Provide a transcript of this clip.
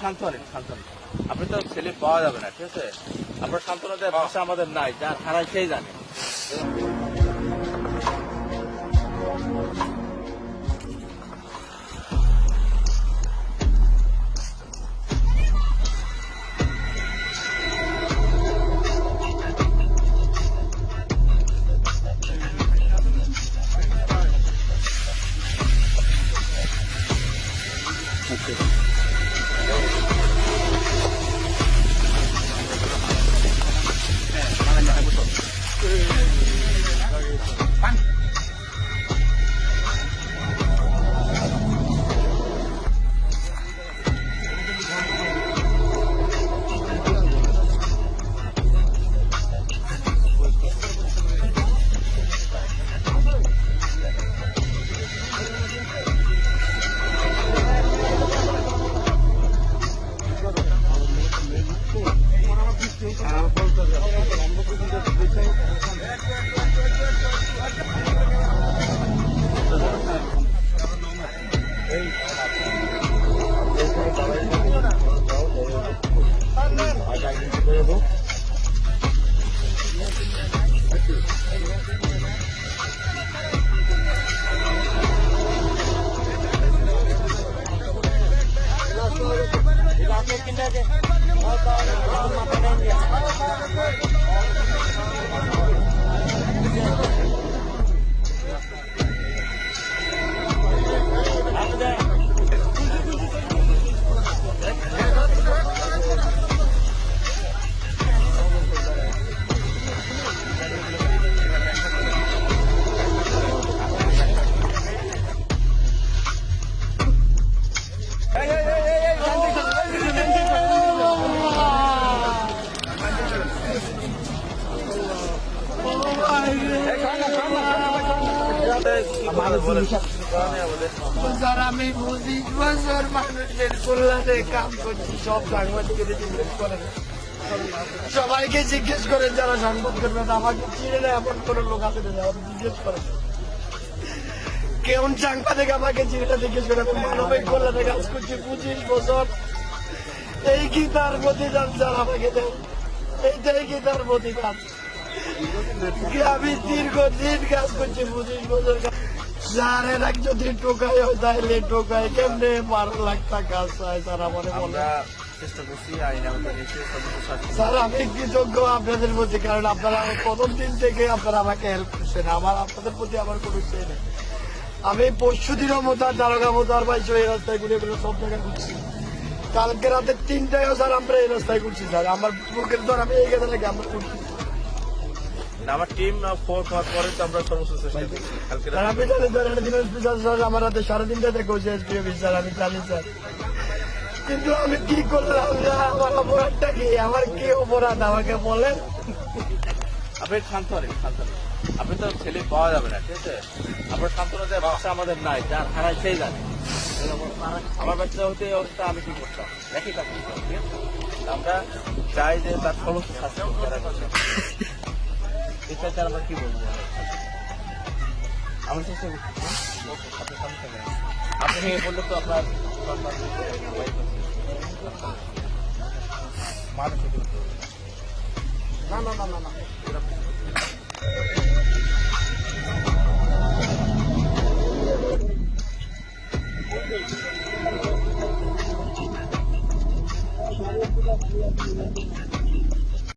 শান্ত হন আপনি তো ছেলে পাওয়া যাবে না, ঠিক আছে? আপনার সান্ত্বনা দেওয়ার ভাষা আমাদের নাই, যা থানায় সেই জানে। Спасибо. Thank you. স্যার আমি পঁচিশ বছর মানুষের কল্যাণে কাম করছি সব সাংবাদিকের জিজ্ঞেস করেন সবাইকে জিজ্ঞেস করেন যারা সাংবাদ করবেন আমাকে চিনে না এমন কোন লোক আছে জিজ্ঞেস করেন কেমন সাংবাদিক আমাকে চিনে না জিজ্ঞেস করে মানবিক কল্যাণে কাজ করছি পঁচিশ বছর? এই কি তার প্রতিদান স্যার আমাকে দেন এইটাই কি তার প্রতিদান? কি আমি দীর্ঘদিন কাজ করছি পঁচিশ বছর স্যার এরা যদি টোকাই হয় তাহলে টোকাই। কেমনে বারো লাখ টাকা চাই স্যার আমার বলে? স্যার আমি কৃতজ্ঞ আপনাদের প্রতি কারণ আপনারা প্রথম দিন থেকে আপনারা আমাকে হেল্প করছেন। আমার আপনাদের প্রতি আমার কোনো ইচ্ছে নেই। আমি পরশু দিনও মোতার দারোগা মোতার পাইছি এই রাস্তায় ঘুরে ঘুরে সব জায়গায় ঘুরছি। কালকে রাতে তিনটায়ও স্যার আমরা এই রাস্তায় ঘুরছি স্যার। আমার বুকের ধর আমি এই গেছে নাকি আমরা ঘুরছি। আমার টিম ফোর পাওয়ার পরে তো আমরা সর্বোচ্চ চেষ্টা করছি স্যার আমি জানি স্যার একটা দিনের স্পেশাল স্যার আমার রাতে সাড়ে তিনটা থেকে হচ্ছে এসপি অফিস স্যার আমি জানি স্যার। কিন্তু আমি কি করলাম আমার অপরাধটা কি? আমার কি অপরাধ? আমাকে বলেন। আপনি শান্ত হন শান্ত। আপনি তো ছেলে পাওয়া যাবে না ঠিক আছে? আপনার সান্ত্বনা দেওয়ার ভাষা আমাদের নাই যা থানায় সেই জানে। আমার বাচ্চা হতে অবস্থা আমি কি করতাম? একই কাজ করতাম আমরা চাই যে তার সমস্ত শাস্তি যারা এটা ছাড়া আমরা কি বলব? আমি চেষ্টা করছি থেকে। আপনি বললে তো আপনার মানুষ না না না না।